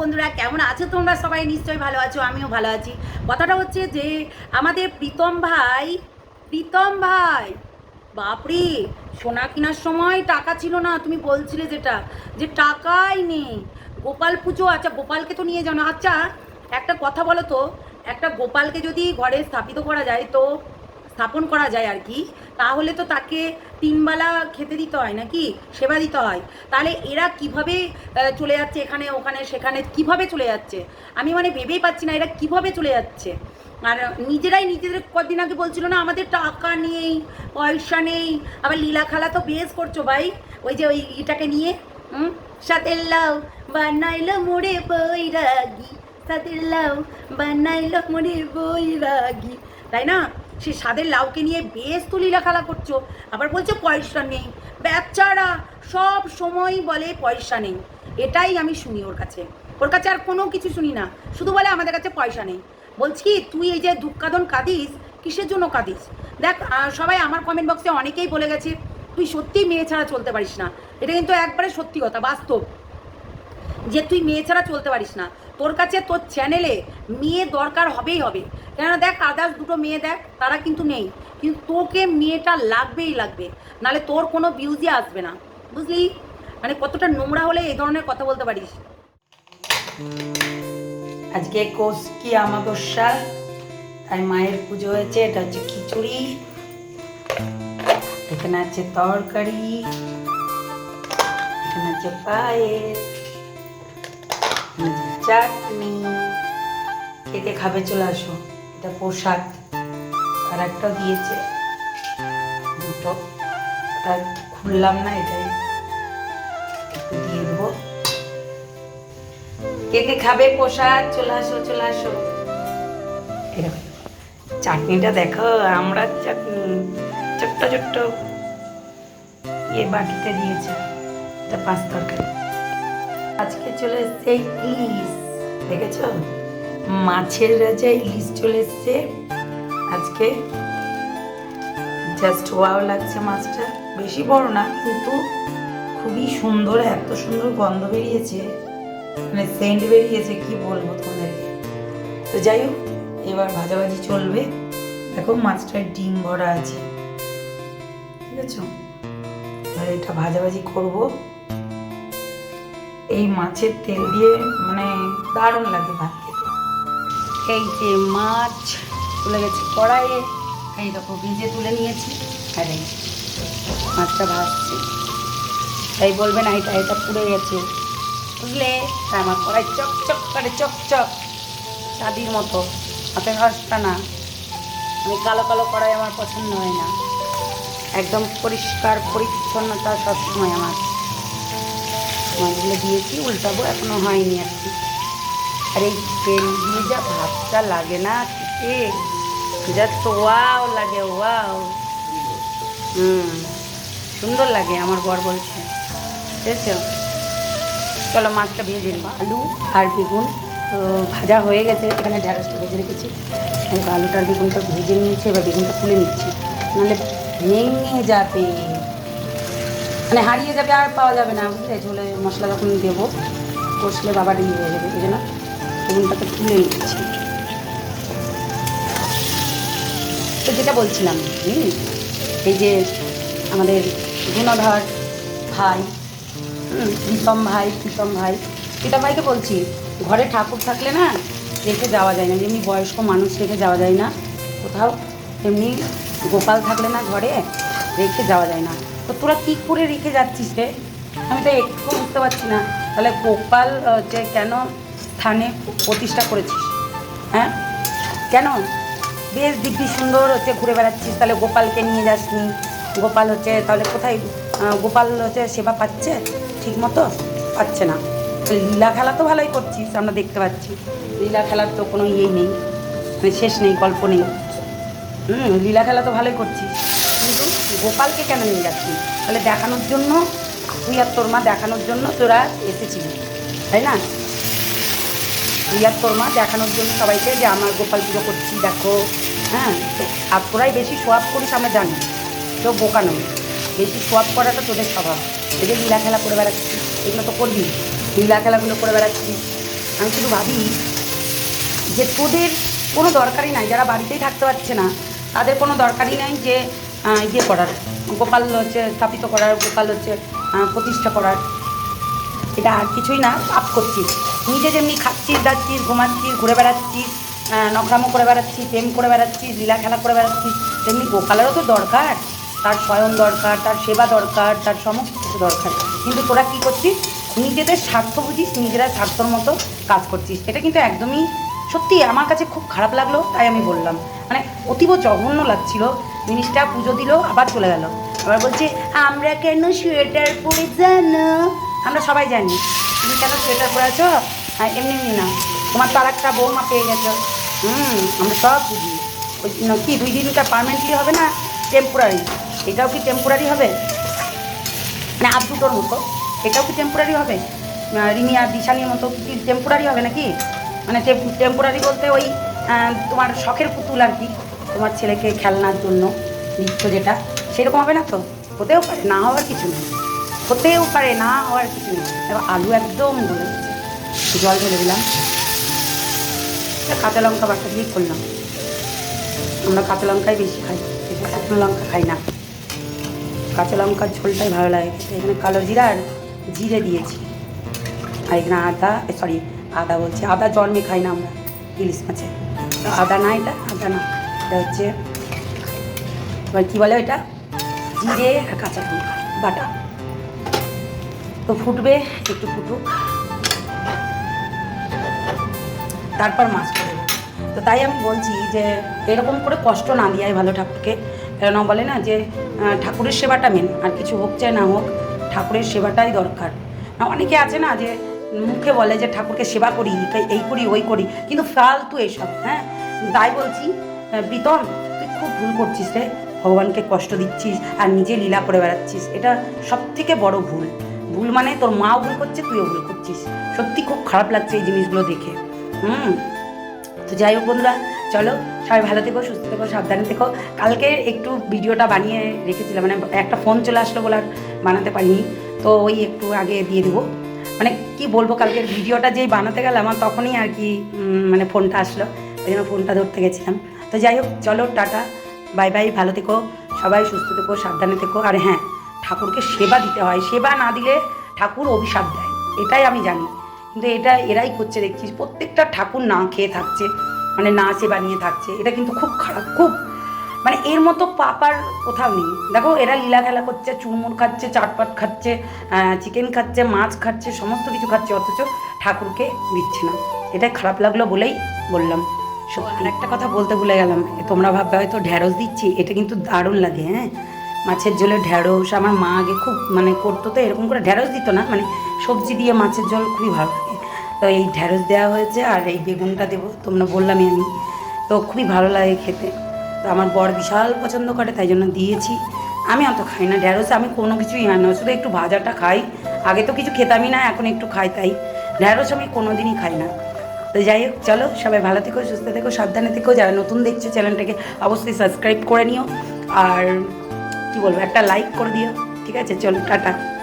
বন্ধুরা, কেমন আছো তোমরা? সবাই নিশ্চয়ই ভালো আছো, আমিও ভালো আছি। কথাটা হচ্ছে যে, আমাদের প্রীতম ভাই প্রীতম ভাই, বাপরে, সোনা কেনার সময় টাকা ছিল না, তুমি বলছিলে যেটা, যে টাকাই নেই। গোপাল পুজো আচ্ছা গোপালকে তো নিয়ে যাও না। আচ্ছা একটা কথা বলো তো, একটা গোপালকে যদি ঘরে স্থাপিত করা যায় তো? স্থাপন করা যায় আর কি, তাহলে তো তাকে তিনবেলা খেতে দিতে হয় নাকি? সেবা দিতে হয়। তাহলে এরা কীভাবে চলে যাচ্ছে এখানে, ওখানে, সেখানে, কীভাবে চলে যাচ্ছে? আমি মানে ভেবেই পাচ্ছি না এরা কীভাবে চলে যাচ্ছে। আর নিজেরাই নিজেদের কদিন আগে বলছিল না, আমাদের টাকা নেই, পয়সা নেই, আবার লীলা খালা তো বেশ করছ ভাই, ওই যে ওই ইটাকে নিয়ে, হুম? সাথের লাউ বানাইলো মোড়ে বৈরাগী সাথের লাউ বানাইলো মোড়ে বৈরাগী, তাই না? সে স্বাদের লাউকে নিয়ে বেশ তো লীলা খেলা করছ। আবার বলছে, পয়সা নেই। বেচারা, সব সময় বলে পয়সা নেই। এটাই আমি শুনি ওর কাছে। ওর কাছে আর কোনো কিছু শুনি না। শুধু বলে, আমাদের কাছে পয়সা নেই। বলছি, তুই এই যে দুঃখাদন কাঁদিস, কিসের জন্য কাঁদিস? দেখ সবাই আমার কমেন্ট বক্সে অনেকেই বলে গেছে, তুই সত্যিই মেয়ে ছাড়া চলতে পারিস না। এটা কিন্তু একবারে সত্যি কথা, বাস্তব। যে তুই মেয়ে ছাড়া চলতে পারিস না। তোর কাছে তোর চ্যানেলে মেয়ে দরকার হবেই হবে। কেননা দেখ আদার্স দুটো মেয়ে দেখ, তারা কিন্তু নেই। কিন্তু তোকে মেয়েটা লাগবেই লাগবে। নালে তোর কোনো ভিউজই আসবে না। বুঝলি? মানে কতটা নোংরা হলে এই ধরনের কথা বলতে পারিস। আজকে কোষ কি আমাবস্যা তাই মায়ের পুজো হয়েছে, এটা হচ্ছে খিচুড়ি। এখানে আছে তরকারি। এখানে আছে পায়েস। কে খাবে, চলে আসো। এটা প্রসাদ। আর দিয়েছে দুটো। খুললাম না এটাই। দিয়ে দেবো। কে কে খাবে প্রসাদ? চলে আসো চলে আসো। চাটনিটা দেখো, আমরা চাটনি ছোট্ট ছোট্ট ইয়ে বাটিতে দিয়েছে। এটা পাঁচ তরকারি। আজকে চলে এসছে ইলিশ, দেখেছ? মাছের রাজা ইলিশ চলে এসছে। আজকে জাস্ট ওয়াও লাগছে মাছটা। বেশি বড় না, কিন্তু খুবই সুন্দর, এত সুন্দর গন্ধ বেরিয়েছে। মানে সেন্ট বেরিয়েছে, কি বলব তোমাদেরকে? তো যাই হোক, এবার ভাজাভাজি চলবে। দেখো মাছটার ডিম ভরা আছে। ঠিক আছে? এটা ভাজাভাজি করব। এই মাছের তেল দিয়ে মানে দারুণ লাগে ভাত খেতে। এই যে মাছ তুলে গেছে কড়াইয়ে। এই দেখো ভিজে তুলে নিয়েছি। আর এই মাছটা ভাজছি। তাই বলবে না, এটা এটা পুড়ে গেছে। বুঝলে? তা আমার কড়াই চকচক করে, চকচক। চাঁদির মতো। হাতে ঘষটা না। আমি কালো কালো কড়াই আমার পছন্দ হয় না। একদম পরিষ্কার, পরিচ্ছন্নতা সবসময় আমার। মাছগুলো দিয়েছি, উল্টাবো, এখনও হয়নি আর কি। আর এই তেল দিয়ে যা ভাতটা লাগে না খেতে জাস্ট ওয়াও লাগে, ওয়াও। হুম, সুন্দর লাগে আমার বর বলছে। বুঝেছ? চলো মাছটা ভেজে নেব। আলু আর বেগুন, তো ভাজা হয়ে গেছে, এখানে ঢ্যাঁড়সটা ভেজে রেখেছি। আলুটার বেগুনটা ভেজে নিয়েছি, এবার বেগুনটা তুলে নিচ্ছি। নাহলে ভেঙে যাবে। মানে হারিয়ে যাবে আর পাওয়া যাবে না, বুঝলে? ঝোলে মশলা যখন দেবো, কষলে বাবা ইয়ে হয়ে যাবে এই জন্য বেগুনটাকে তুলে নিচ্ছি। তো যেটা বলছিলাম এই যে আমাদের গুণধর ভাই প্রীতম ভাই প্রীতম ভাই প্রীতম ভাইকে বলছি, ঘরে ঠাকুর থাকলে না রেখে যাওয়া যায় না, যেমনি বয়স্ক মানুষ রেখে যাওয়া যায় না, কোথাও তেমনি গোপাল থাকলে না ঘরে রেখে যাওয়া যায় না। তো তোরা কী করে রেখে যাচ্ছিস রে? আমি তো একটু বুঝতে পারছি না। তাহলে গোপাল যে কেন স্থানে প্রতিষ্ঠা করেছিস? হ্যাঁ? কেন? বেশ দিব্যি সুন্দর হচ্ছে ঘুরে বেড়াচ্ছিস, তাহলে গোপালকে নিয়ে যাসনি। গোপাল হচ্ছে, তাহলে কোথায় গোপাল হচ্ছে সেবা পাচ্ছে? ঠিক মতো পাচ্ছে না। লীলা খেলা তো ভালোই করছিস, আমরা দেখতে পাচ্ছি। লীলা খেলার তো কোনো ইয়ে নেই মানে শেষ নেই, গল্প নেই। হুম, লীলা খেলা তো ভালোই করছিস। কিন্তু গোপালকে কেন নিয়ে যাচ্ছি? তাহলে দেখানোর জন্য, তুই আর তোর মা দেখানোর জন্য তোরা এসেছিলি, তাই না? তুই আর তোর মা দেখানোর জন্য সবাইকে যে আমার গোপাল পুজো করছি দেখো হ্যাঁ? আর তোরাই বেশি সোয়াব করিস, আমরা জানি। তো বোকা নয়। বেশি সোয়াব করাটা তোদের স্বভাব। এই যে লীলা খেলা করে বেড়াচ্ছিস, এগুলো তো করবি। লীলা খেলাগুলো করে বেড়াচ্ছিস। আমি শুধু ভাবি যে তোদের কোনো দরকারই নাই, যারা বাড়িতেই থাকতে পারছে না, তাদের কোনো দরকারই নাই যে ইয়ে করার, গোপাল হচ্ছে স্থাপিত করার, গোপাল হচ্ছে প্রতিষ্ঠা করার। এটা আর কিছুই না, পাপ করছিস নিজে যেমনি খাচ্ছিস দাচ্ছিস ঘুমাচ্ছিস ঘুরে বেড়াচ্ছিস নকরামো করে বেড়াচ্ছিস প্রেম করে বেড়াচ্ছিস লীলা খেলা করে বেড়াচ্ছিস তেমনি গোপালেরও তো দরকার। তার স্বয়ং দরকার, তার সেবা দরকার, তার সমস্ত কিছু দরকার। কিন্তু তোরা কী করছিস? নিজেদের স্বার্থ বুঝিস, নিজেরা স্বার্থর মতো কাজ করছিস। এটা কিন্তু একদমই সত্যি। আমার কাছে খুব খারাপ লাগল, তাই আমি বললাম। মানে অতীব জঘন্য লাগছিল। জিনিসটা পুজো দিল আবার চলে গেল। আবার বলছে, আমরা কেন সোয়েটার পরে জানো? আমরা সবাই জানি। তুমি কেন সোয়েটার পরে আছো? আর এমনি এমনি না। তোমার তো আর একটা বৌমা পেয়ে গেছো। হুম, আমরা সব বুঝি। ওই কি, দুই দিনটা পারমানেন্টলি হবে না? টেম্পোরারি এটাও কি টেম্পোরারি হবে? মানে আপ দুটোর মতো। এটাও কি টেম্পোরারি হবে? রিমি আর দিশানির মতো কি টেম্পোরারি হবে নাকি? মানে টেম্পোরারি বলতে ওই তোমার শখের পুতুল আর কি। তোমার ছেলেকে খেলনার জন্য দিচ্ছ যেটা, সেরকম হবে না তো? হতেও পারে, না হওয়ার কিছু নেই। হতেও পারে, না হওয়ার কিছু নেই। এবার আলু একদম গলে জল ঢেলে দিলাম। কাঁচা লঙ্কা বাটা দিয়ে করলাম। আমরা কাঁচা লঙ্কাই বেশি খাই শুকনো লঙ্কা খাই না। কাঁচা লঙ্কার ঝোলটাই ভালো লাগে। এখানে কালো জিরা আর জিরে দিয়েছি। আর এখানে আদা সরি, আদা বলছি, আদা জন্মে খাই না আমরা, ইলিশ মাছে। আদা না এটা? আদা না। এটা হচ্ছে, এবার কী বলে এটা জিরে আর কাঁচা লঙ্কা, বাটা। তো ফুটবে, একটু ফুটুক। তারপর মাছ করে দেবো। তো তাই আমি বলছি যে, এরকম করে কষ্ট না দিয়াই ভালো ঠাকুরকে। কেন বলে না যে ঠাকুরের সেবাটা মেন আর কিছু হোক চাই না হোক, ঠাকুরের সেবাটাই দরকার। অনেকে আছে না যে, মুখে বলে যে, ঠাকুরকে সেবা করি, এই- করি, ওই করি। কিন্তু ফালতু এসব হ্যাঁ? তাই বলছি প্রীতম তুই খুব ভুল করছিস রে। ভগবানকে কষ্ট দিচ্ছিস আর নিজে লীলা করে বেড়াচ্ছিস। এটা সব থেকে বড় ভুল। ভুল মানে তোর মাও ভুল করছে, তুইও ভুল করছিস। সত্যি খুব খারাপ লাগছে এই জিনিসগুলো দেখে। হুম। তো যাই হোক বন্ধুরা, চলো সবাই ভালো থেকো, সুস্থ থেকো, সাবধানে থেকো। কালকে একটু ভিডিওটা বানিয়ে রেখেছিলাম মানে একটা ফোন চলে আসলো বলে আর বানাতে পারিনি। তো ওই একটু আগে দিয়ে দেবো। মানে কি বলব, কালকের ভিডিওটা যেই বানাতে গেলাম আমার তখনই আর কি মানে ফোনটা আসলো। ওই জন্য ফোনটা ধরতে গেছিলাম। তো যাই হোক, চলো, টাটা। বাই বাই, ভালো থেকো। সবাই সুস্থ থেকো, সাবধানে থেকো। আর হ্যাঁ ঠাকুরকে সেবা দিতে হয়। সেবা না দিলে ঠাকুর অভিশাপ দেয়। এটাই আমি জানি। কিন্তু এটা, এরাই করছে, দেখছিস? প্রত্যেকটা ঠাকুর না খেয়ে থাকছে। মানে না সেবা নিয়ে থাকছে। এটা কিন্তু খুব খারাপ, খুব। মানে এর মতো পাপার কোথাও নেই। দেখো, এরা লীলা খেলা করছে, চুরমুর খাচ্ছে, চাটপাট খাচ্ছে চিকেন খাচ্ছে, মাছ খাচ্ছে, সমস্ত কিছু খাচ্ছে, অথচ ঠাকুরকে দিচ্ছে না। এটাই খারাপ লাগল বলেই বললাম। আর একটা কথা বলতে ভুলে গেলাম তোমরা ভাববে হয়তো ঢ্যাঁড়স দিচ্ছি, এটা কিন্তু দারুণ লাগে হ্যাঁ? মাছের ঝোলে ঢ্যাঁড়স আমার মা আগে খুব মানে করতো তো, এরকম করে ঢ্যাঁড়স দিত না মানে সবজি দিয়ে মাছের ঝোল খুবই ভালো লাগে। তো এই ঢ্যাঁড়স দেওয়া হয়েছে আর এই বেগুনটা দেবো, তোমরা বললামই আমি। তো খুবই ভালো লাগে খেতে। তো আমার বর বিশাল পছন্দ করে, তাই জন্য দিয়েছি। আমি অত খাই না ঢ্যাঁড়স আমি কোনো কিছুই হয় না, শুধু একটু ভাজাটা খাই। আগে তো কিছু খেতামই না, এখন একটু খাই তাই। ঢ্যাঁড়স আমি কোনো দিনই খাই না। তো যাই হোক, চলো সবাই ভালো থেকো, সুস্থ থেকো, সাবধানে থেকো। যারা নতুন দেখছ চ্যানেলটাকে, অবশ্যই সাবস্ক্রাইব করে নিও। আর কি বলব, একটা লাইক করে দিও। ঠিক আছে? চলো, টাটা।